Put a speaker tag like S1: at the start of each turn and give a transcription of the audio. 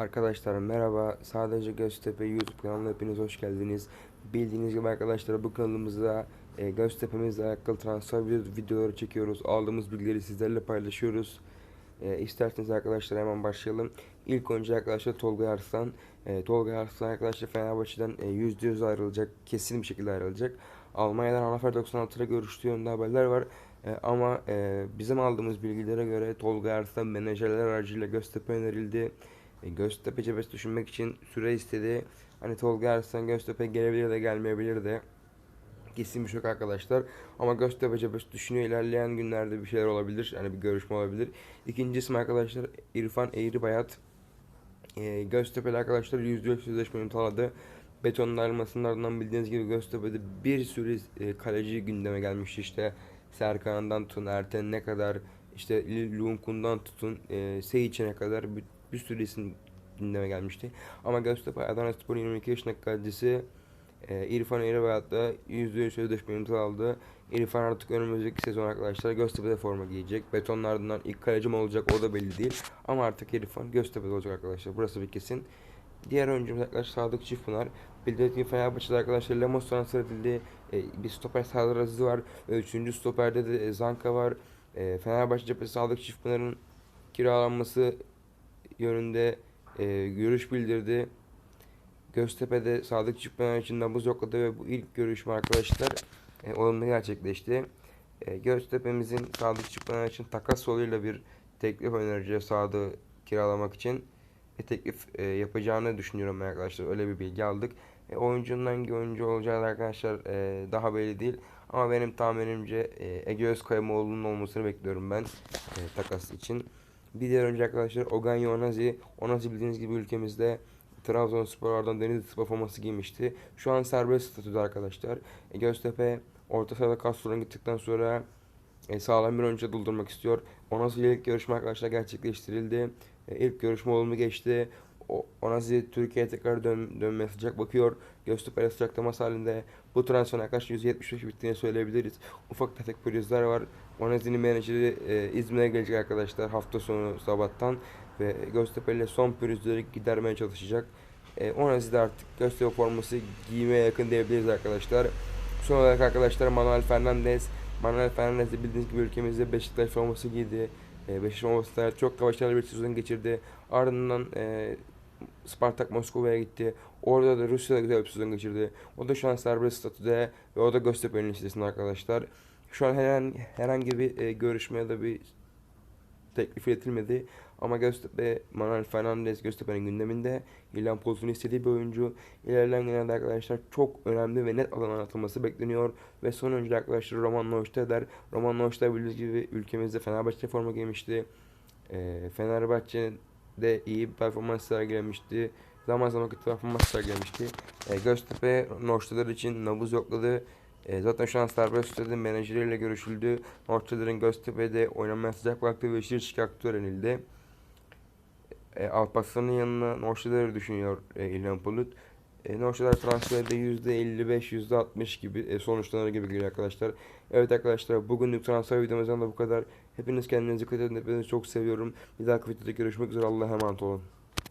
S1: Arkadaşlar merhaba. Sadece Göztepe YouTube kanalına hepiniz hoş geldiniz. Bildiğiniz gibi arkadaşlar bu kanalımızda e, Göztepe'mizle alakalı transfer video- videoları çekiyoruz. Aldığımız bilgileri sizlerle paylaşıyoruz. E, isterseniz arkadaşlar hemen başlayalım. İlk önce arkadaşlar Tolga Arslan. E, Tolga Arslan arkadaşlar Fenerbahçe'den e, %100 ayrılacak. Kesin bir şekilde ayrılacak. Almanya'dan Hannover 96'da görüştüğü yönde haberler var. E, ama e, bizim aldığımız bilgilere göre Tolga Arslan menajerler aracıyla Göztepe önerildi. E, Göztepe cephesi düşünmek için süre istedi. Hani Tolga Arslan Göztepe gelebilir de gelmeyebilir de. Kesin bir şey arkadaşlar. Ama Göztepe cephesi düşünüyor. İlerleyen günlerde bir şeyler olabilir. Yani bir görüşme olabilir. İkinci isim arkadaşlar İrfan Eğribayat. E, Göztepe'li arkadaşlar %100 sözleşme imzaladı. Betonun ayrılmasının ardından bildiğiniz gibi Göztepe'de bir sürü e, kaleci gündeme gelmişti. İşte Serkan'dan tutun Erten'e kadar işte Lunkun'dan tutun e, Seyiç'e kadar bir, sürü isim gündeme gelmişti. Ama Göztepe Adana Spor'un 22 yaşındaki kalecisi e, İrfan Eğribayat'la %100 sözleşme imzaladı. İrfan artık önümüzdeki sezon arkadaşlar Göztepe'de forma giyecek. Betonun ardından ilk kalecim olacak o da belli değil. Ama artık İrfan Göztepe'de olacak arkadaşlar. Burası bir kesin. Diğer oyuncumuz arkadaşlar Sadık Çiftpınar. Bildiğiniz gibi Fenerbahçe'de arkadaşlar Lemos transfer edildi. E, bir stoper Serdar Aziz var. Ve üçüncü stoperde de e, Zanka var. E, Fenerbahçe cephesi Sadık Çiftpınar'ın kiralanması yönünde e, görüş bildirdi. Göztepe'de Sadık Çiftpınar için nabız yokladı ve bu ilk görüşme arkadaşlar e, olumlu gerçekleşti. E, Göztepe'mizin Sadık Çiftpınar için takas yoluyla bir teklif önereceği Sadık'ı kiralamak için e, teklif e, yapacağını düşünüyorum arkadaşlar. Öyle bir bilgi aldık. E, oyuncunun hangi oyuncu olacağı da arkadaşlar e, daha belli değil. Ama benim tahminimce e, Ege Özkayamoğlu'nun olmasını bekliyorum ben e, takas için. Bir diğer önce arkadaşlar Ogan Onazi. Onazi bildiğiniz gibi ülkemizde Trabzonspor'dan Denizli forması giymişti. Şu an serbest statüde arkadaşlar. E, Göztepe orta sahada Castro'dan gittikten sonra e, sağlam bir oyuncu doldurmak istiyor. Onazi ile ilk görüşme arkadaşlar gerçekleştirildi. E, ilk görüşme olumlu geçti. Onazi Türkiye'ye tekrar dön, dönmeye sıcak bakıyor. Göztepe ile sıcak temas halinde. Bu transfer arkadaşlar %75 bittiğini söyleyebiliriz. Ufak tefek pürüzler var. Onazi'nin menajeri e, İzmir'e gelecek arkadaşlar hafta sonu sabahtan. Ve Göztepe ile son pürüzleri gidermeye çalışacak. E, Onazi de artık Göztepe forması giymeye yakın diyebiliriz arkadaşlar. Son olarak arkadaşlar Manuel Fernandez. Manuel Fernandez de bildiğiniz gibi ülkemizde Beşiktaş forması giydi. E, Beşiktaş formasıyla çok başarılı bir sezon geçirdi. Ardından e, Spartak Moskova'ya gitti. Orada da Rusya'da güzel bir sezon geçirdi. O da şu an serbest statüde ve o da Göztepe'nin listesinde arkadaşlar. Şu an herhangi, herhangi bir e, görüşme ya da bir teklif iletilmedi. Ama Göztepe, Manuel Fernandez Göztepe'nin gündeminde. İlhan Pozun istediği bir oyuncu. İlerleyen günlerde arkadaşlar çok önemli ve net alan atılması bekleniyor. Ve son oyuncu arkadaşlar Roman Neustadter. Roman Neustadter bildiğiniz gibi ülkemizde Fenerbahçe forma giymişti. E, Fenerbahçe'de iyi bir performans sergilemişti. Zaman zaman kötü performans sergilemişti. E, Göztepe Neustadter için nabız yokladı. E, zaten şu an serbest statüde menajeriyle görüşüldü. Northchilder'ın Göztepe'de oynamaya sıcak bıraktığı ve şiir çıkarttığı öğrenildi. E, Alparslan'ın yanına Northchilder'ı düşünüyor e, İlhan Bulut. E, Northchilder transferde %55, %60 gibi e, sonuçlanır gibi geliyor arkadaşlar. Evet arkadaşlar bugünlük transfer videomuzdan da bu kadar. Hepiniz kendinize dikkat edin. Hepinizi çok seviyorum. Bir dahaki videoda görüşmek üzere. Allah'a emanet olun.